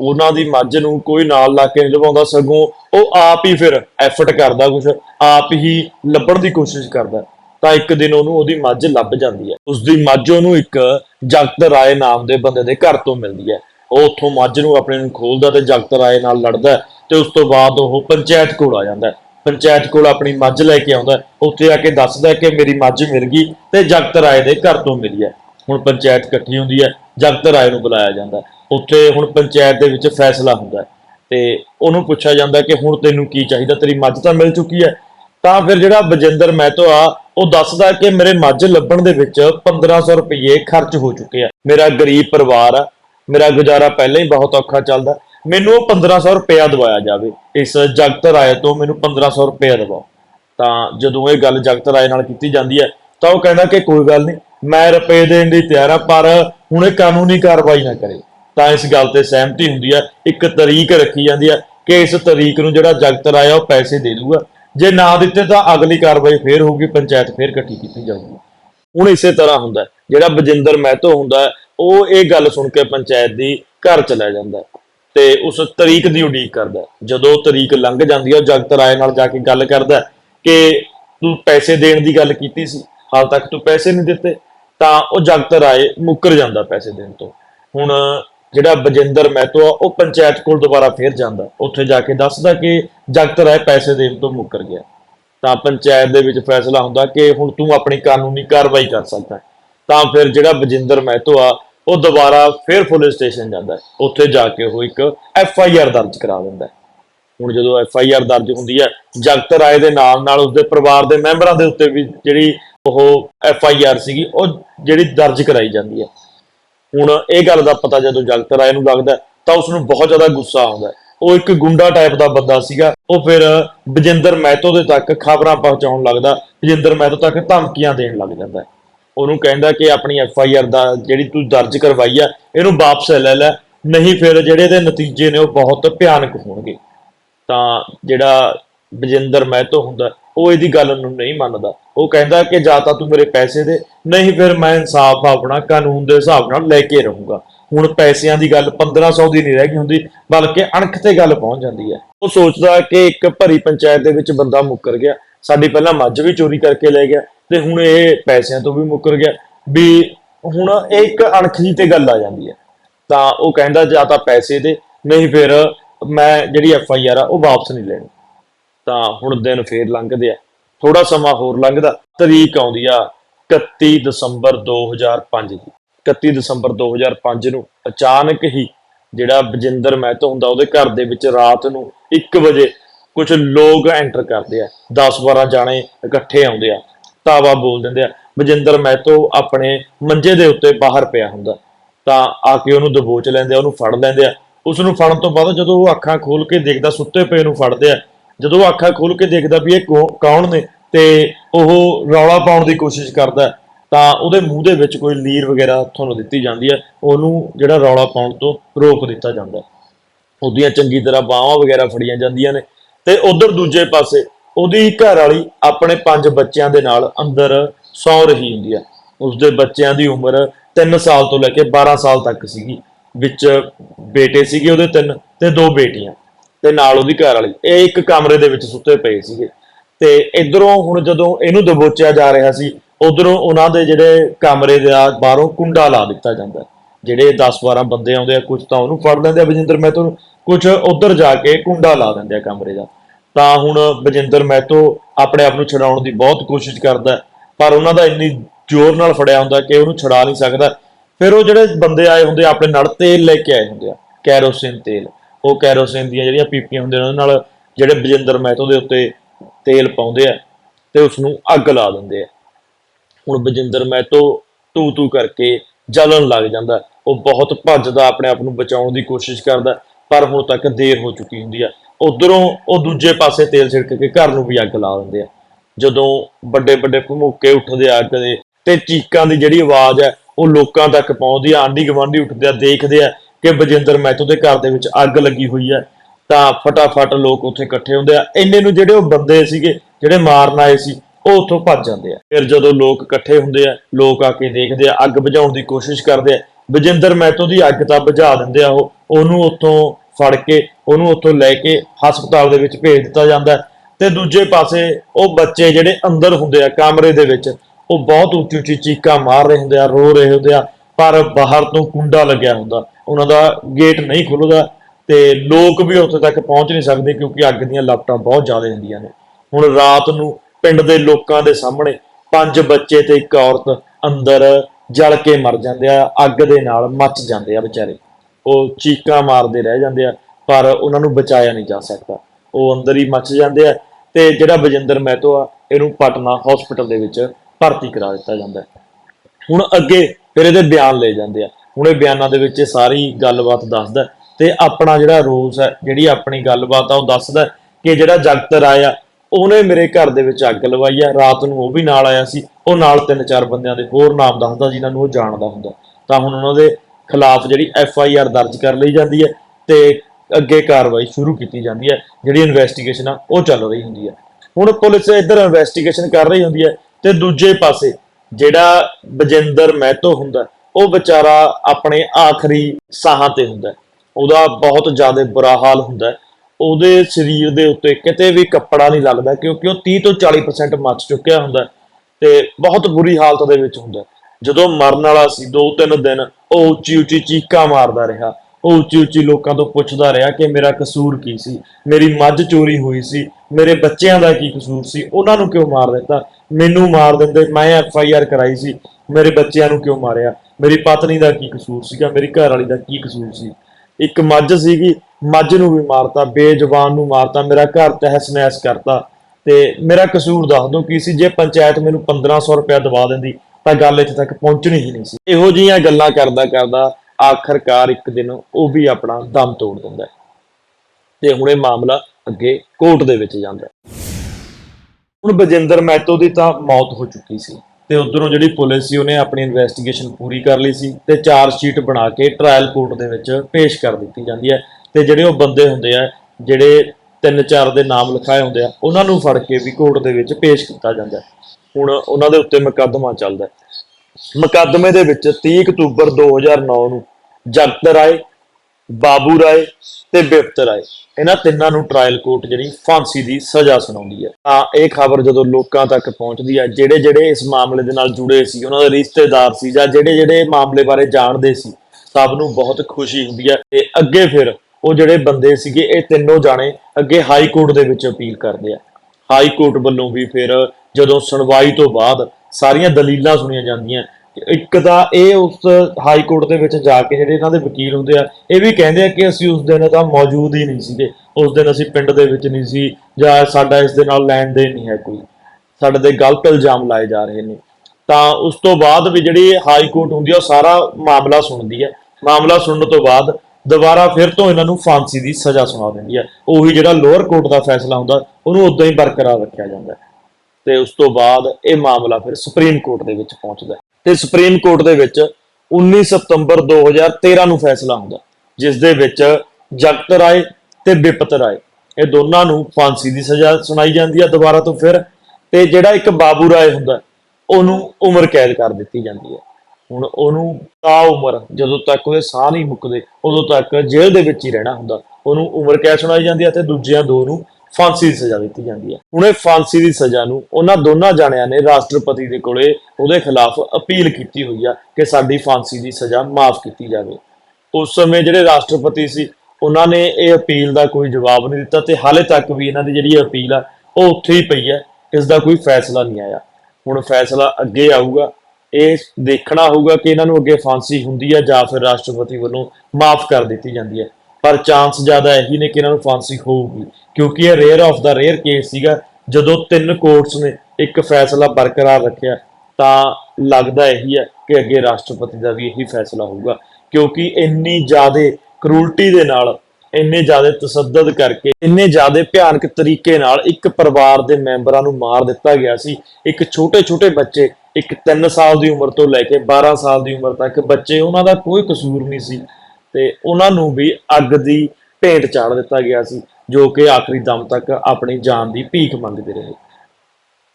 ਉਹਨਾਂ ਦੀ ਮੱਝ ਨੂੰ ਕੋਈ ਨਾਲ ਲਾ ਕੇ ਨਹੀਂ ਲਵਾਉਂਦਾ, ਸਗੋਂ ਉਹ ਆਪ ਹੀ ਫਿਰ ਐਫਰਟ ਕਰਦਾ ਕੁਝ ਆਪ ਹੀ ਲੱਭਣ ਦੀ ਕੋਸ਼ਿਸ਼ ਕਰਦਾ। ਤਾਂ ਇੱਕ ਦਿਨ ਉਹਨੂੰ ਉਹਦੀ ਮੱਝ ਲੱਭ ਜਾਂਦੀ ਹੈ। ਉਸ ਦੀ ਮੱਝ ਉਹਨੂੰ ਇੱਕ ਜਗਤ ਰਾਏ ਨਾਮ ਦੇ ਬੰਦੇ ਦੇ ਘਰ ਤੋਂ ਮਿਲਦੀ ਹੈ। ਉਹ ਉੱਥੋਂ ਮੱਝ ਨੂੰ ਆਪਣੇ ਨੂੰ ਖੋਲਦਾ ਤੇ ਜਗਤ ਰਾਏ ਨਾਲ ਲੜਦਾ ਤੇ ਉਸ ਤੋਂ ਬਾਅਦ ਉਹ ਪੰਚਾਇਤ ਕੋਲ ਆ ਜਾਂਦਾ ਪੰਚਾਇਤ ਕੋਲ ਆਪਣੀ ਮੱਝ ਲੈ ਕੇ ਆਉਂਦਾ ਉੱਥੇ ਆ ਕੇ ਦੱਸਦਾ ਕਿ ਮੇਰੀ ਮੱਝ ਮਿਲ ਗਈ ਤੇ ਜਗਤ ਰਾਏ ਦੇ ਘਰ ਤੋਂ ਮਿਲੀ ਹੈ। ਹੁਣ ਪੰਚਾਇਤ ਇਕੱਠੀ ਹੁੰਦੀ ਹੈ, ਜਗਤ ਰਾਏ ਨੂੰ ਬੁਲਾਇਆ ਜਾਂਦਾ ਉੱਥੇ ਹੁਣ ਪੰਚਾਇਤ ਦੇ ਵਿੱਚ ਫੈਸਲਾ ਹੁੰਦਾ ਤੇ ਉਹਨੂੰ ਪੁੱਛਿਆ ਜਾਂਦਾ ਕਿ ਹੁਣ ਤੈਨੂੰ ਕੀ ਚਾਹੀਦਾ? ਤੇਰੀ ਮੱਝ ਤਾਂ ਮਿਲ ਚੁੱਕੀ ਹੈ। ਤਾਂ ਫਿਰ ਜਿਹੜਾ ਬਜਿੰਦਰ ਮਹਿਤੋ ਆ ਉਹ ਦੱਸਦਾ ਕਿ ਮੇਰੇ ਮੱਝ ਲੱਭਣ ਦੇ ਵਿੱਚ 1500 ਰੁਪਏ ਖਰਚ ਹੋ ਚੁੱਕੇ ਆ। ਮੇਰਾ ਗਰੀਬ ਪਰਿਵਾਰ ਆ। ਮੇਰਾ ਗੁਜ਼ਾਰਾ ਪਹਿਲਾਂ ਹੀ ਬਹੁਤ ਔਖਾ ਚੱਲਦਾ। ਮੈਨੂੰ ਉਹ 1500 ਰੁਪਇਆ ਦਵਾਇਆ ਜਾਵੇ। ਇਸ ਜਗਤ ਰਾਏ ਤੋਂ ਮੈਨੂੰ 1500 ਰੁਪਇਆ ਦਵਾਓ। ਤਾਂ ਜਦੋਂ ਇਹ ਗੱਲ ਜਗਤ ਰਾਏ ਨਾਲ ਕੀਤੀ ਜਾਂਦੀ ਹੈ, ਤਾਂ ਉਹ ਕਹਿੰਦਾ ਕਿ ਕੋਈ ਗੱਲ ਨਹੀਂ, ਮੈਂ ਰੁਪਏ ਦੇਣ ਲਈ ਤਿਆਰ ਆ, ਪਰ ਹੁਣ ਇਹ ਕਾਨੂੰਨੀ ਕਾਰਵਾਈ ਨਾ ਕਰੇ। ਤਾਂ ਇਸ ਗੱਲ ਤੇ ਸਹਿਮਤੀ ਹੁੰਦੀ ਹੈ। ਇੱਕ ਤਰੀਕ ਰੱਖੀ ਜਾਂਦੀ ਹੈ ਕਿ ਇਸ ਤਰੀਕ ਨੂੰ ਜਿਹੜਾ ਜਗਤ ਰਾਏ ਆ, ਉਹ ਪੈਸੇ ਦੇ ਦੂਗਾ। ਜੇ ਨਾ ਦਿੱਤੇ ਤਾਂ ਅਗਲੀ ਕਾਰਵਾਈ ਫੇਰ ਹੋਊਗੀ, ਪੰਚਾਇਤ ਫੇਰ ਇਕੱਠੀ ਕੀਤੀ ਜਾਊਗੀ। ਹੁਣ ਇਸੇ ਤਰ੍ਹਾਂ ਹੁੰਦਾ ਜਿਹੜਾ ਬਜਿੰਦਰ ਮਹਿਤੋ ਹੁੰਦਾ ਉਹ ਇਹ ਗੱਲ ਸੁਣ ਕੇ ਪੰਚਾਇਤ ਦੀ ਘਰ ਚਲਾ ਜਾਂਦਾ ਤੇ ਉਸ ਤਰੀਕ ਦੀ ਉਡੀਕ ਕਰਦਾ ਜਦੋਂ ਤਰੀਕ ਲੰਘ ਜਾਂਦੀ ਹੈ, ਉਹ ਜਗਤ ਰਾਏ ਨਾਲ ਜਾ ਕੇ ਗੱਲ ਕਰਦਾ ਕਿ ਤੂੰ ਪੈਸੇ ਦੇਣ ਦੀ ਗੱਲ ਕੀਤੀ ਸੀ, ਹਾਲ ਤੱਕ ਤੂੰ ਪੈਸੇ ਨਹੀਂ ਦਿੱਤੇ, ਤਾਂ ਉਹ ਜਗਤ ਰਾਏ ਮੁੱਕਰ ਜਾਂਦਾ ਪੈਸੇ ਦੇਣ ਤੋਂ। ਹੁਣ ਜਿਹੜਾ ਬਜਿੰਦਰ ਮਹਿਤੋ ਆ, ਉਹ ਪੰਚਾਇਤ ਕੋਲ ਦੁਬਾਰਾ ਫੇਰ ਜਾਂਦਾ। ਉੱਥੇ ਜਾ ਕੇ ਦੱਸਦਾ ਕਿ ਜਗਤ ਰਾਏ ਪੈਸੇ ਦੇਣ ਤੋਂ ਮੁੱਕਰ ਗਿਆ। ਤਾਂ ਪੰਚਾਇਤ ਦੇ ਵਿੱਚ ਫੈਸਲਾ ਹੁੰਦਾ ਕਿ ਹੁਣ ਤੂੰ ਆਪਣੀ ਕਾਨੂੰਨੀ ਕਾਰਵਾਈ ਕਰ ਸਕਦਾ ਤਾਂ ਫਿਰ ਜਿਹੜਾ ਬਜਿੰਦਰ ਮਹਿਤੋ ਆ, ਉਹ ਦੁਬਾਰਾ ਫਿਰ ਪੁਲਿਸ ਸਟੇਸ਼ਨ ਜਾਂਦਾ ਉੱਥੇ ਜਾ ਕੇ ਉਹ ਇੱਕ ਐਫ ਆਈ ਆਰ ਦਰਜ ਕਰਾ ਦਿੰਦਾ ਹੁਣ ਜਦੋਂ ਐਫ ਆਈ ਆਰ ਦਰਜ ਹੁੰਦੀ ਹੈ, ਜਗਤ ਰਾਏ ਦੇ ਨਾਲ ਨਾਲ ਉਸਦੇ ਪਰਿਵਾਰ ਦੇ ਮੈਂਬਰਾਂ ਦੇ ਉੱਤੇ ਵੀ ਜਿਹੜੀ ਉਹ ਐਫ ਆਈ ਆਰ ਸੀਗੀ, ਉਹ ਜਿਹੜੀ ਦਰਜ ਕਰਾਈ ਜਾਂਦੀ ਹੈ। ਹੁਣ ਇਹ ਗੱਲ ਦਾ ਪਤਾ ਜਦੋਂ ਜਗਤ ਰਾਏ ਨੂੰ ਲੱਗਦਾ ਤਾਂ ਉਸ ਨੂੰ ਬਹੁਤ ਜ਼ਿਆਦਾ ਗੁੱਸਾ ਆਉਂਦਾ ਉਹ ਇੱਕ ਗੁੰਡਾ ਟਾਈਪ ਦਾ ਬੰਦਾ ਸੀਗਾ। ਉਹ ਫਿਰ ਬਜਿੰਦਰ ਮਹਿਤੋ ਦੇ ਤੱਕ ਖਬਰਾਂ ਪਹੁੰਚਾਉਣ ਲੱਗਦਾ ਬਜਿੰਦਰ ਮਹਿਤੋ ਤੱਕ ਧਮਕੀਆਂ ਦੇਣ ਲੱਗ ਜਾਂਦਾ ਉਹਨੂੰ ਕਹਿੰਦਾ ਕਿ ਆਪਣੀ ਐਫ ਆਈ ਆਰ ਦਾ ਜਿਹੜੀ ਤੂੰ ਦਰਜ ਕਰਵਾਈ ਆ, ਇਹਨੂੰ ਵਾਪਸ ਲੈ ਲੈ। ਨਹੀਂ ਫਿਰ ਜਿਹੜੇ ਇਹਦੇ ਨਤੀਜੇ ਨੇ ਉਹ ਬਹੁਤ ਭਿਆਨਕ ਹੋਣਗੇ। ਤਾਂ ਜਿਹੜਾ ਬਜਿੰਦਰ ਮਹਿਤੋ ਹੁੰਦਾ ਉਹ ਇਹਦੀ ਗੱਲ ਨੂੰ ਨਹੀਂ ਮੰਨਦਾ। ਉਹ ਕਹਿੰਦਾ ਕਿ ਜਾਂ ਤਾਂ ਤੂੰ ਮੇਰੇ ਪੈਸੇ ਦੇ, ਨਹੀਂ ਫਿਰ ਮੈਂ ਇਨਸਾਫ ਆਪਣਾ ਕਾਨੂੰਨ ਦੇ ਹਿਸਾਬ ਨਾਲ ਲੈ ਕੇ ਰਹੂੰਗਾ। ਹੁਣ ਪੈਸਿਆਂ ਦੀ ਗੱਲ 1500 ਦੀ ਨਹੀਂ ਰਹਿ ਗਈ ਹੁੰਦੀ, ਬਲਕਿ ਅਣਖ ਤੇ ਗੱਲ ਪਹੁੰਚ ਜਾਂਦੀ ਹੈ। ਉਹ ਸੋਚਦਾ ਕਿ ਇੱਕ ਭਰੀ ਪੰਚਾਇਤ ਦੇ ਵਿੱਚ ਬੰਦਾ ਮੁੱਕਰ ਗਿਆ। ਸਾਡੀ ਪਹਿਲਾਂ ਮੱਝ ਵੀ ਚੋਰੀ ਕਰਕੇ ਲੈ ਗਿਆ ਤੇ ਹੁਣ ਇਹ ਪੈਸਿਆਂ ਤੋਂ ਵੀ ਮੁੱਕਰ ਗਿਆ। ਵੀ ਹੁਣ ਇਹ ਇੱਕ ਅਣਖ ਜੀ ਤੇ ਗੱਲ ਆ ਜਾਂਦੀ ਹੈ। ਤਾਂ ਉਹ ਕਹਿੰਦਾ ਜਾਂ ਤਾਂ ਪੈਸੇ ਦੇ, ਨਹੀਂ ਫਿਰ ਮੈਂ ਜਿਹੜੀ ਐਫ ਆਈ ਆਰ ਆ, ਉਹ ਵਾਪਸ ਨਹੀਂ ਲੈਣੀ। ਤਾਂ ਹੁਣ ਦਿਨ ਫੇਰ ਲੰਘਦੇ ਆ। ਥੋੜਾ ਸਮਾਂ ਹੋਰ ਲੰਘਦਾ। ਤਰੀਕ ਆਉਂਦੀ ਆ 31 ਦਸੰਬਰ 2005 ਦੀ। 31 ਦਸੰਬਰ 2005 ਨੂੰ ਅਚਾਨਕ ਹੀ ਜਿਹੜਾ ਬਜਿੰਦਰ ਮਹਿਤੋ ਹੁੰਦਾ, ਉਹਦੇ ਘਰ ਦੇ ਵਿੱਚ ਰਾਤ ਨੂੰ 1 ਵਜੇ ਕੁਝ ਲੋਕ ਐਂਟਰ ਕਰਦੇ ਆ। 10-12 ਜਾਣੇ ਇਕੱਠੇ ਆਉਂਦੇ ਆ। ਤਾਵਾ ਬੋਲ ਦਿੰਦੇ ਆ, ਬਜਿੰਦਰ ਮਹਿਤੋ ਆਪਣੇ ਮੰਜੇ ਦੇ ਉੱਤੇ ਬਾਹਰ ਪਿਆ ਹੁੰਦਾ। ਤਾਂ ਆ ਕੇ ਉਹਨੂੰ ਦਬੋਚ ਲੈਂਦੇ ਆ, ਉਹਨੂੰ ਫੜ ਲੈਂਦੇ ਆ। ਉਸ ਨੂੰ ਫੜਨ ਤੋਂ ਬਾਅਦ ਜਦੋਂ ਉਹ ਅੱਖਾਂ ਖੋਲ ਕੇ ਦੇਖਦਾ, ਸੁੱਤੇ ਪਏ ਨੂੰ ਫੜਦੇ ਆ ਜਦੋਂ ਅੱਖਾਂ ਖੋਲ ਕੇ ਦੇਖਦਾ ਵੀ ਇਹ ਕੌ- ਕੌਣ ਨੇ ਤੇ ਉਹ ਰੌਲਾ ਪਾਉਣ ਦੀ ਕੋਸ਼ਿਸ਼ ਕਰਦਾ, ਤਾਂ ਉਹਦੇ ਮੂੰਹ ਦੇ ਵਿੱਚ ਕੋਈ ਲੀਰ ਵਗੈਰਾ ਤੁਹਾਨੂੰ ਦਿੱਤੀ ਜਾਂਦੀ ਹੈ, ਉਹਨੂੰ ਜਿਹੜਾ ਰੌਲਾ ਪਾਉਣ ਤੋਂ ਰੋਕ ਦਿੱਤਾ ਜਾਂਦਾ ਉਹਦੀਆਂ ਚੰਗੀ ਤਰ੍ਹਾਂ ਬਾਹਾਂ ਵਗੈਰਾ ਫੜੀਆਂ ਜਾਂਦੀਆਂ ਨੇ ਤੇ ਉਧਰ ਦੂਜੇ ਪਾਸੇ ਉਹਦੀ ਘਰ ਵਾਲੀ ਆਪਣੇ ਪੰਜ ਬੱਚਿਆਂ ਦੇ ਨਾਲ ਅੰਦਰ ਸੌ ਰਹੀ ਹੁੰਦੀ ਆ ਉਸਦੇ ਬੱਚਿਆਂ ਦੀ ਉਮਰ 3 ਸਾਲ ਤੋਂ ਲੈ ਕੇ 12 ਸਾਲ ਤੱਕ ਸੀਗੀ, ਵਿੱਚ ਬੇਟੇ ਸੀਗੇ ਉਹਦੇ ਤਿੰਨ ਤੇ ਦੋ ਬੇਟੀਆਂ। ਤੇ ਨਾਲ ਉਹਦੀ ਘਰ ਵਾਲੀ। ਇਹ ਇੱਕ ਕਮਰੇ ਦੇ ਵਿੱਚ ਸੁੱਤੇ ਪਏ ਸੀਗੇ। ਤੇ ਇਧਰੋਂ ਹੁਣ ਜਦੋਂ ਇਹਨੂੰ ਦਬੋਚਿਆ ਜਾ ਰਿਹਾ ਸੀ ਉਧਰੋਂ ਉਹਨਾਂ ਦੇ ਜਿਹੜੇ ਕਮਰੇ ਦਾ ਬਾਹਰੋਂ ਕੁੰਡਾ ਲਾ ਦਿੱਤਾ ਜਾਂਦਾ ਜਿਹੜੇ 10-12 ਬੰਦੇ ਆਉਂਦੇ ਆ ਕੁਝ ਤਾਂ ਉਹਨੂੰ ਫੜ ਲੈਂਦੇ ਆ। ਬਜਿੰਦਰ ਮਹਿਤੋ ਨੂੰ ਕੁਝ ਉਧਰ ਜਾ ਕੇ ਕੁੰਡਾ ਲਾ ਦਿੰਦੇ ਆ ਕਮਰੇ ਦਾ। ਤਾਂ ਹੁਣ ਬਜਿੰਦਰ ਮਹਿਤੋ ਆਪਣੇ ਆਪ ਨੂੰ ਛਡਾਉਣ ਦੀ ਬਹੁਤ ਕੋਸ਼ਿਸ਼ ਕਰਦਾ ਪਰ ਉਹਨਾਂ ਦਾ ਇੰਨੀ ਜ਼ੋਰ ਨਾਲ ਫੜਿਆ ਹੁੰਦਾ ਕਿ ਉਹਨੂੰ ਛਡਾ ਨਹੀਂ ਸਕਦਾ। ਫਿਰ ਉਹ ਜਿਹੜੇ ਬੰਦੇ ਆਏ ਹੁੰਦੇ ਆ, ਆਪਣੇ ਨਾਲ ਤੇਲ ਲੈ ਕੇ ਆਏ ਹੁੰਦੇ ਆ ਕੈਰੋਸਿਨ ਤੇਲ। ਉਹ ਕੈਰੋਸਿਨ ਦੀਆਂ ਜਿਹੜੀਆਂ ਪੀਪੀਆਂ ਹੁੰਦੀਆਂ ਨੇ ਉਹਨਾਂ ਨਾਲ ਜਿਹੜੇ ਬਜਿੰਦਰ ਮਹਿਤੋ ਦੇ ਉੱਤੇ ਤੇਲ ਪਾਉਂਦੇ ਆ ਤੇ ਉਸ ਨੂੰ ਅੱਗ ਲਾ ਦਿੰਦੇ ਆ। ਹੁਣ ਬਜਿੰਦਰ ਮਹਿਤੋ ਤੂ ਤੂ ਕਰਕੇ ਜਲਣ ਲੱਗ ਜਾਂਦਾ। ਉਹ ਬਹੁਤ ਭੱਜਦਾ, ਆਪਣੇ ਆਪ ਨੂੰ ਬਚਾਉਣ ਦੀ ਕੋਸ਼ਿਸ਼ ਕਰਦਾ, ਪਰ ਹੁਣ ਤੱਕ ਦੇਰ ਹੋ ਚੁੱਕੀ ਹੁੰਦੀ ਆ। ਉਧਰੋਂ ਉਹ ਦੂਜੇ ਪਾਸੇ ਤੇਲ ਛਿੜਕ ਕੇ ਘਰ ਨੂੰ ਵੀ ਅੱਗ ਲਾ ਦਿੰਦੇ ਆ। ਜਦੋਂ ਵੱਡੇ ਵੱਡੇ ਭਮੂਕੇ ਉੱਠਦੇ ਆ ਅੱਗ ਦੇ ਤੇ ਚੀਕਾਂ ਦੀ ਜਿਹੜੀ ਆਵਾਜ਼ ਹੈ ਉਹ ਲੋਕਾਂ ਤੱਕ ਪਹੁੰਚਦੀ ਆ, ਆਂਢੀ ਗੁਆਂਢੀ ਉੱਠਦੇ ਆ, ਦੇਖਦੇ ਆ ਕਿ ਬਜਿੰਦਰ ਮਹਿਤੂ ਦੇ ਘਰ ਦੇ ਵਿੱਚ ਅੱਗ ਲੱਗੀ ਹੋਈ ਹੈ, ਤਾਂ ਫਟਾਫਟ ਲੋਕ ਉੱਥੇ ਇਕੱਠੇ ਹੁੰਦੇ ਆ। ਇੰਨੇ ਨੂੰ ਜਿਹੜੇ ਉਹ ਬੰਦੇ ਸੀਗੇ, ਜਿਹੜੇ ਮਾਰਨ ਆਏ ਸੀ, ਉਹ ਉੱਥੋਂ ਭੱਜ ਜਾਂਦੇ ਆ। ਫਿਰ ਜਦੋਂ ਲੋਕ ਇਕੱਠੇ ਹੁੰਦੇ ਆ, ਲੋਕ ਆ ਕੇ ਦੇਖਦੇ ਆ, ਅੱਗ ਬੁਝਾਉਣ ਦੀ ਕੋਸ਼ਿਸ਼ ਕਰਦੇ ਆ। ਬਜਿੰਦਰ ਮਹਿਤੋ ਦੀ ਅੱਗ ਤਾਂ ਬੁਝਾ ਦਿੰਦੇ ਆ, ਉਹ ਉਹਨੂੰ ਉੱਥੋਂ ਫੜ ਕੇ, ਉਹਨੂੰ ਉੱਥੋਂ ਲੈ ਕੇ ਹਸਪਤਾਲ ਦੇ ਵਿੱਚ ਭੇਜ ਦਿੱਤਾ ਜਾਂਦਾ ਤੇ ਦੂਜੇ ਪਾਸੇ ਉਹ ਬੱਚੇ ਜਿਹੜੇ ਅੰਦਰ ਹੁੰਦੇ ਆ, ਕਮਰੇ ਦੇ ਵਿੱਚ, ਉਹ ਬਹੁਤ ਉੱਚੀ ਉੱਚੀ ਚੀਕਾਂ ਮਾਰ ਰਹੇ ਹੁੰਦੇ ਆ, ਰੋ ਰਹੇ ਹੁੰਦੇ ਆ, ਪਰ ਬਾਹਰ ਤੋਂ ਕੁੰਡਾ ਲੱਗਿਆ ਹੁੰਦਾ। ਉਹਨਾਂ ਦਾ ਗੇਟ ਨਹੀਂ ਖੁੱਲਦਾ ਤੇ ਲੋਕ ਵੀ ਉੱਥੇ ਤੱਕ ਪਹੁੰਚ ਨਹੀਂ ਸਕਦੇ ਕਿਉਂਕਿ ਅੱਗ ਦੀਆਂ ਲਾਪਟਾਂ ਬਹੁਤ ਜ਼ਿਆਦਾ ਹੁੰਦੀਆਂ ਨੇ। ਹੁਣ ਰਾਤ ਨੂੰ ਪਿੰਡ ਦੇ ਲੋਕਾਂ ਦੇ ਸਾਹਮਣੇ ਪੰਜ ਬੱਚੇ ਤੇ ਇੱਕ ਔਰਤ ਅੰਦਰ ਜਲ ਕੇ ਮਰ ਜਾਂਦੇ ਆ, ਅੱਗ ਦੇ ਨਾਲ ਮੱਚ ਜਾਂਦੇ ਆ ਵਿਚਾਰੇ। ਉਹ ਚੀਕਾਂ ਮਾਰਦੇ ਰਹਿ ਜਾਂਦੇ ਆ, ਪਰ ਉਹਨਾਂ ਨੂੰ ਬਚਾਇਆ ਨਹੀਂ ਜਾ ਸਕਦਾ। ਉਹ ਅੰਦਰ ਹੀ ਮੱਚ ਜਾਂਦੇ ਆ ਤੇ ਜਿਹੜਾ ਬਜਿੰਦਰ ਮਹਿਤੋ ਆ, ਇਹਨੂੰ ਪਟਨਾ ਹਸਪੀਟਲ ਦੇ ਵਿੱਚ ਭਰਤੀ ਕਰਾ ਦਿੱਤਾ ਜਾਂਦਾ ਹੁਣ ਅੱਗੇ ਫਿਰ ਇਹਦੇ ਬਿਆਨ ਲਏ ਜਾਂਦੇ ਆ। ਹੁਣ ਇਹ ਬਿਆਨਾਂ ਦੇ ਵਿੱਚ ਇਹ ਸਾਰੀ ਗੱਲਬਾਤ ਦੱਸਦਾ ਹੈ ਤੇ ਆਪਣਾ ਜਿਹੜਾ ਰੋਸ ਹੈ, ਜਿਹੜੀ ਆਪਣੀ ਗੱਲਬਾਤ ਆ, ਉਹ ਦੱਸਦਾ ਕਿ ਜਿਹੜਾ ਜਗਤ ਰਾਏ ਆ, ਉਹਨੇ ਮੇਰੇ ਘਰ ਦੇ ਵਿੱਚ ਅੱਗ ਲਵਾਈ ਆ, ਰਾਤ ਨੂੰ ਉਹ ਵੀ ਨਾਲ ਆਇਆ ਸੀ, ਉਹ ਨਾਲ ਤਿੰਨ ਚਾਰ ਬੰਦਿਆਂ ਦੇ ਹੋਰ ਨਾਮ ਦੱਸਦਾ, ਜਿਨ੍ਹਾਂ ਨੂੰ ਉਹ ਜਾਣਦਾ ਹੁੰਦਾ। ਤਾਂ ਹੁਣ ਉਹਨਾਂ ਦੇ ਖਿਲਾਫ ਜਿਹੜੀ ਐਫ ਆਈ ਆਰ ਦਰਜ ਕਰ ਲਈ ਜਾਂਦੀ ਹੈ ਤੇ ਅੱਗੇ ਕਾਰਵਾਈ ਸ਼ੁਰੂ ਕੀਤੀ ਜਾਂਦੀ ਹੈ, ਜਿਹੜੀ ਇਨਵੈਸਟੀਗੇਸ਼ਨ ਆ, ਉਹ ਚੱਲ ਰਹੀ ਹੁੰਦੀ ਹੈ। ਹੁਣ ਪੁਲਿਸ ਇੱਧਰ ਇਨਵੈਸਟੀਗੇਸ਼ਨ ਕਰ ਰਹੀ ਹੁੰਦੀ ਹੈ ਤੇ ਦੂਜੇ ਪਾਸੇ ਜਿਹੜਾ ਬਜਿੰਦਰ ਮਹਿਤੋ ਹੁੰਦਾ ਉਹ ਵਿਚਾਰਾ ਆਪਣੇ ਆਖਰੀ ਸਾਹਾਂ ਤੇ ਹੁੰਦਾ ਉਹਦਾ ਬਹੁਤ ਜ਼ਿਆਦਾ ਬੁਰਾ ਹਾਲ ਹੁੰਦਾ ਹੈ। ਉਹਦੇ ਸਰੀਰ ਦੇ ਉੱਤੇ ਕਿਤੇ ਵੀ ਕੱਪੜਾ ਨਹੀਂ ਲੱਗਦਾ ਕਿਉਂਕਿ ਉਹ 30 ਤੋਂ 40% ਮੱਚ ਚੁੱਕਿਆ ਹੁੰਦਾ ਤੇ ਬਹੁਤ ਬੁਰੀ ਹਾਲਤ ਦੇ ਵਿੱਚ ਹੁੰਦਾ ਜਦੋਂ ਮਰਨ ਵਾਲਾ ਸੀ ਦੋ ਤਿੰਨ ਦਿਨ ਉਹ ਉੱਚੀ ਉੱਚੀ ਚੀਕਾਂ ਮਾਰਦਾ ਰਿਹਾ। ਉਹ ਉੱਚੀ ਉੱਚੀ ਲੋਕਾਂ ਤੋਂ ਪੁੱਛਦਾ ਰਿਹਾ ਕਿ ਮੇਰਾ ਕਸੂਰ ਕੀ ਸੀ? ਮੇਰੀ ਮੱਝ ਚੋਰੀ ਹੋਈ ਸੀ? ਮੇਰੇ ਬੱਚਿਆਂ ਦਾ ਕੀ ਕਸੂਰ ਸੀ? ਉਹਨਾਂ ਨੂੰ ਕਿਉਂ ਮਾਰ ਦਿੱਤਾ? ਮੈਨੂੰ ਮਾਰ ਦਿੰਦੇ, ਮੈਂ ਐਫ ਆਈ ਆਰ ਕਰਾਈ ਸੀ। ਮੇਰੇ ਬੱਚਿਆਂ ਨੂੰ ਕਿਉਂ ਮਾਰਿਆ? ਮੇਰੀ ਪਤਨੀ ਦਾ ਕੀ ਕਸੂਰ ਸੀਗਾ, ਮੇਰੀ ਘਰ ਵਾਲੀ ਦਾ ਕੀ ਕਸੂਰ ਸੀ? ਇੱਕ ਮੱਝ ਸੀਗੀ, ਮੱਝ ਨੂੰ ਵੀ ਮਾਰਤਾ, ਬੇਜ਼ਬਾਨ ਨੂੰ ਮਾਰਤਾ, ਮੇਰਾ ਘਰ ਤਹਿਸ ਨਹਿਸ ਕਰਤਾ। ਤੇ ਮੇਰਾ ਕਸੂਰ ਦੱਸ ਦਿਓ ਕੀ ਸੀ? ਜੇ ਪੰਚਾਇਤ ਮੈਨੂੰ 1500 ਰੁਪਇਆ ਦਵਾ ਦਿੰਦੀ, ਤਾਂ ਗੱਲ ਇੱਥੇ ਤੱਕ ਪਹੁੰਚਣੀ ਹੀ ਨਹੀਂ ਸੀ। ਇਹੋ ਜਿਹੀਆਂ ਗੱਲਾਂ ਕਰਦਾ ਕਰਦਾ ਆਖਰਕਾਰ ਇੱਕ ਦਿਨ ਉਹ ਵੀ ਆਪਣਾ ਦਮ ਤੋੜ ਦਿੰਦਾ ਤੇ ਹੁਣ ਇਹ ਮਾਮਲਾ ਅੱਗੇ ਕੋਰਟ ਦੇ ਵਿੱਚ ਜਾਂਦਾ ਹੁਣ ਬਜਿੰਦਰ ਮਹਿਤੋ ਦੀ ਤਾਂ ਮੌਤ ਹੋ ਚੁੱਕੀ ਸੀ। ਤੇ ਉਧਰੋਂ ਜਿਹੜੀ ਪੁਲਿਸ ਸੀ, ਉਹਨੇ ਆਪਣੀ ਇਨਵੈਸਟੀਗੇਸ਼ਨ ਪੂਰੀ ਕਰ ਲਈ ਸੀ ਤੇ ਚਾਰਜ ਸ਼ੀਟ ਬਣਾ ਕੇ ਟ੍ਰਾਇਲ ਕੋਰਟ ਦੇ ਵਿੱਚ ਪੇਸ਼ ਕਰ ਦਿੱਤੀ ਜਾਂਦੀ ਹੈ। ਤੇ ਜਿਹੜੇ ਉਹ ਬੰਦੇ ਹੁੰਦੇ ਆ, ਜਿਹੜੇ ਤਿੰਨ ਚਾਰ ਦੇ ਨਾਮ ਲਿਖਾਏ ਹੁੰਦੇ ਆ, ਉਹਨਾਂ ਨੂੰ ਫੜ ਕੇ ਵੀ ਕੋਰਟ ਦੇ ਵਿੱਚ ਪੇਸ਼ ਕੀਤਾ ਜਾਂਦਾ ਹੁਣ ਉਹਨਾਂ ਦੇ ਉੱਤੇ ਮੁਕੱਦਮਾ ਚੱਲਦਾ ਮੁਕੱਦਮੇ ਦੇ ਵਿੱਚ 30 ਅਕਤੂਬਰ 2009 ਨੂੰ ਜਗਤ ਰਾਏ ਬਾਬੂ ਰਾਏ ਤੇ ਬਿਪਤ ਰਾਏ। ਇਹਨਾਂ ਤਿੰਨਾਂ ਨੂੰ ਟ੍ਰਾਇਲ ਕੋਰਟ ਜਿਹੜੀ ਫਾਂਸੀ ਦੀ ਸਜ਼ਾ ਸੁਣਾਉਂਦੀ ਹੈ। ਤਾਂ ਇਹ ਖਬਰ ਜਦੋਂ ਲੋਕਾਂ ਤੱਕ ਪਹੁੰਚਦੀ ਹੈ ਜਿਹੜੇ ਜਿਹੜੇ ਇਸ ਮਾਮਲੇ ਦੇ ਨਾਲ ਜੁੜੇ ਸੀ, ਉਹਨਾਂ ਦੇ ਰਿਸ਼ਤੇਦਾਰ ਸੀ ਜਾਂ ਜਿਹੜੇ ਜਿਹੜੇ ਮਾਮਲੇ ਬਾਰੇ ਜਾਣਦੇ ਸੀ, ਸਭ ਨੂੰ ਬਹੁਤ ਖੁਸ਼ੀ ਹੁੰਦੀ ਹੈ ਤੇ ਅੱਗੇ ਫਿਰ ਉਹ ਜਿਹੜੇ ਬੰਦੇ ਸੀਗੇ, ਇਹ ਤਿੰਨੋਂ ਜਾਣੇ ਅੱਗੇ ਹਾਈ ਕੋਰਟ ਦੇ ਵਿੱਚ ਅਪੀਲ ਕਰਦੇ ਆ। ਹਾਈ ਕੋਰਟ ਵੱਲੋਂ ਵੀ ਫਿਰ ਜਦੋਂ ਸੁਣਵਾਈ ਤੋਂ ਬਾਅਦ ਸਾਰੀਆਂ ਦਲੀਲਾਂ ਸੁਣੀਆਂ ਜਾਂਦੀਆਂ ਇੱਕ ਤਾਂ ਇਹ ਉਸ ਹਾਈ ਕੋਰਟ ਦੇ ਵਿੱਚ ਜਾ ਕੇ ਜਿਹੜੇ ਇਹਨਾਂ ਦੇ ਵਕੀਲ ਹੁੰਦੇ ਆ, ਇਹ ਵੀ ਕਹਿੰਦੇ ਆ ਕਿ ਅਸੀਂ ਉਸ ਦਿਨ ਤਾਂ ਮੌਜੂਦ ਹੀ ਨਹੀਂ ਸੀਗੇ। ਉਸ ਦਿਨ ਅਸੀਂ ਪਿੰਡ ਦੇ ਵਿੱਚ ਨਹੀਂ ਸੀ ਜਾਂ ਸਾਡਾ ਇਸ ਦੇ ਨਾਲ ਲੈਣ ਦੇਣ ਨਹੀਂ ਹੈ ਕੋਈ। ਸਾਡੇ ਤੇ ਗਲਤ ਇਲਜ਼ਾਮ ਲਾਏ ਜਾ ਰਹੇ ਨੇ। ਤਾਂ ਉਸ ਤੋਂ ਬਾਅਦ ਵੀ ਜਿਹੜੀ ਹਾਈ ਕੋਰਟ ਹੁੰਦੀ ਆ, ਉਹ ਸਾਰਾ ਮਾਮਲਾ ਸੁਣਦੀ ਹੈ ਮਾਮਲਾ ਸੁਣਨ ਤੋਂ ਬਾਅਦ ਦੁਬਾਰਾ ਫਿਰ ਤੋਂ ਇਹਨਾਂ ਨੂੰ ਫਾਂਸੀ ਦੀ ਸਜ਼ਾ ਸੁਣਾ ਦਿੰਦੀ ਹੈ ਉਹੀ ਜਿਹੜਾ ਲੋਅਰ ਕੋਰਟ ਦਾ ਫੈਸਲਾ ਹੁੰਦਾ, ਉਹਨੂੰ ਉਦਾਂ ਹੀ ਬਰਕਰਾਰ ਰੱਖਿਆ ਜਾਂਦਾ। ਹੈ ਤੇ ਉਸ ਤੋਂ ਬਾਅਦ ਇਹ ਮਾਮਲਾ ਫਿਰ ਸੁਪਰੀਮ ਕੋਰਟ ਦੇ ਵਿੱਚ ਪਹੁੰਚਦਾ। ਤੇ ਸੁਪਰੀਮ ਕੋਰਟ ਦੇ ਵਿੱਚ 19 ਸਤੰਬਰ 2013 ਨੂੰ ਫੈਸਲਾ ਹੁੰਦਾ ਜਿਸ ਦੇ ਵਿੱਚ ਜਗਤ ਰਾਏ ਤੇ ਬਿਪਤ ਰਾਏ, ਇਹ ਦੋਨਾਂ ਨੂੰ ਫਾਂਸੀ ਦੀ ਸਜ਼ਾ ਸੁਣਾਈ ਜਾਂਦੀ ਹੈ ਦੁਬਾਰਾ ਤੋਂ ਫਿਰ, ਤੇ ਜਿਹੜਾ ਇੱਕ ਬਾਬੂ ਰਾਏ ਹੁੰਦਾ, ਉਹਨੂੰ ਉਮਰ ਕੈਦ ਕਰ ਦਿੱਤੀ ਜਾਂਦੀ ਹੈ ਹੁਣ ਉਹਨੂੰ ਤਾਂ ਉਮਰ, ਜਦੋਂ ਤੱਕ ਉਹਦੇ ਸਾਹ ਨਹੀਂ ਮੁੱਕਦੇ, ਉਦੋਂ ਤੱਕ ਜੇਲ੍ਹ ਦੇ ਵਿੱਚ ਹੀ ਰਹਿਣਾ ਹੁੰਦਾ, ਉਹਨੂੰ ਉਮਰ ਕੈਦ ਸੁਣਾਈ ਜਾਂਦੀ ਹੈ ਤੇ ਦੂਜਿਆਂ ਦੋ ਨੂੰ ਫਾਂਸੀ ਦੀ ਸਜ਼ਾ ਦਿੱਤੀ ਜਾਂਦੀ ਹੈ। ਹੁਣ ਇਹ ਫਾਂਸੀ ਦੀ ਸਜ਼ਾ ਨੂੰ ਉਹਨਾਂ ਦੋਨਾਂ ਜਾਣਿਆਂ ਨੇ ਰਾਸ਼ਟਰਪਤੀ ਦੇ ਕੋਲੇ ਉਹਦੇ ਖਿਲਾਫ ਅਪੀਲ ਕੀਤੀ ਹੋਈ ਆ ਕਿ ਸਾਡੀ ਫਾਂਸੀ ਦੀ ਸਜ਼ਾ ਮਾਫ ਕੀਤੀ ਜਾਵੇ। ਉਸ ਸਮੇਂ ਜਿਹੜੇ ਰਾਸ਼ਟਰਪਤੀ ਸੀ, ਉਹਨਾਂ ਨੇ ਇਹ ਅਪੀਲ ਦਾ ਕੋਈ ਜਵਾਬ ਨਹੀਂ ਦਿੱਤਾ ਤੇ ਹਾਲੇ ਤੱਕ ਵੀ ਇਹਨਾਂ ਦੀ ਜਿਹੜੀ ਅਪੀਲ ਆ, ਉਹ ਉੱਥੇ ਹੀ ਪਈ ਹੈ। ਇਸ ਦਾ ਕੋਈ ਫੈਸਲਾ ਨਹੀਂ ਆਇਆ। ਹੁਣ ਫੈਸਲਾ ਅੱਗੇ ਆਊਗਾ। ਇਹ ਦੇਖਣਾ ਹੋਊਗਾ ਕਿ ਇਹਨਾਂ ਨੂੰ ਅੱਗੇ ਫਾਂਸੀ ਹੁੰਦੀ ਹੈ ਜਾਂ ਫਿਰ ਰਾਸ਼ਟਰਪਤੀ ਵੱਲੋਂ ਮਾਫ ਕਰ ਦਿੱਤੀ ਜਾਂਦੀ ਹੈ। ਪਰ ਚਾਂਸ ਜ਼ਿਆਦਾ ਇਹੀ ਨੇ ਕਿ ਇਹਨਾਂ ਨੂੰ ਫਾਂਸੀ ਹੋਊਗੀ। ਕਿਉਂਕਿ ਇਹ rare of the rare case ਸੀਗਾ। ਜਦੋਂ ਤਿੰਨ ਕੋਰਟਸ ਨੇ ਇੱਕ ਫੈਸਲਾ ਬਰਕਰਾਰ ਰੱਖਿਆ, ਤਾਂ ਲੱਗਦਾ ਇਹੀ ਹੈ ਕਿ ਅੱਗੇ ਰਾਸ਼ਟਰਪਤੀ ਦਾ ਵੀ ਇਹੀ ਫੈਸਲਾ ਹੋਊਗਾ। ਕਿਉਂਕਿ ਇੰਨੀ ਜ਼ਿਆਦਾ ਕਰੂਲਟੀ ਦੇ ਨਾਲ, ਇੰਨੇ ਜ਼ਿਆਦਾ ਤਸੱਦਦ ਕਰਕੇ, ਇੰਨੇ ਜ਼ਿਆਦਾ ਭਿਆਨਕ ਤਰੀਕੇ ਨਾਲ ਇੱਕ ਪਰਿਵਾਰ ਦੇ ਮੈਂਬਰਾਂ ਨੂੰ ਮਾਰ ਦਿੱਤਾ ਗਿਆ ਸੀ। ਇੱਕ ਛੋਟੇ ਛੋਟੇ ਬੱਚੇ, ਇੱਕ 3 ਸਾਲ ਦੀ ਉਮਰ ਤੋਂ ਲੈ ਕੇ 12 ਸਾਲ ਦੀ ਉਮਰ ਤੱਕ ਬੱਚੇ, ਉਹਨਾਂ ਦਾ ਕੋਈ ਕਸੂਰ ਨਹੀਂ ਸੀ। ਤੇ ਉਹਨਾਂ ਨੂੰ ਵੀ ਅੱਗ ਦੀ ਭੇਟ ਚਾੜ ਦਿੱਤਾ ਗਿਆ ਸੀ, ਜੋ ਕਿ ਆਖਰੀ ਦਮ ਤੱਕ ਆਪਣੀ ਜਾਨ ਦੀ ਭੀਖ ਮੰਗਦੇ ਰਹੇ।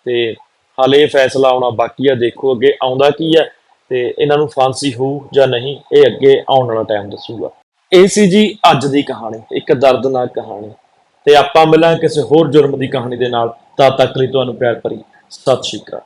ਤੇ ਹਾਲੇ ਫੈਸਲਾ ਆਉਣਾ ਬਾਕੀ ਆ, ਦੇਖੋ ਅੱਗੇ ਆਉਂਦਾ ਕੀ ਹੈ ਤੇ ਇਹਨਾਂ ਨੂੰ ਫਾਂਸੀ ਹੋਊ ਜਾਂ ਨਹੀਂ, ਇਹ ਅੱਗੇ ਆਉਣ ਵਾਲਾ ਟਾਈਮ ਦੱਸੂਗਾ। ਇਹ ਸੀ ਜੀ ਅੱਜ ਦੀ ਕਹਾਣੀ, ਇੱਕ ਦਰਦਨਾਕ ਕਹਾਣੀ। ਤੇ ਆਪਾਂ ਮਿਲਾਂ ਕਿਸੇ ਹੋਰ ਜੁਰਮ ਦੀ ਕਹਾਣੀ ਦੇ ਨਾਲ। ਤਦ ਤੱਕ ਲਈ ਤੁਹਾਨੂੰ ਪਿਆਰ ਭਰੀ, ਸਤਿ ਸ਼੍ਰੀ ਅਕਾਲ।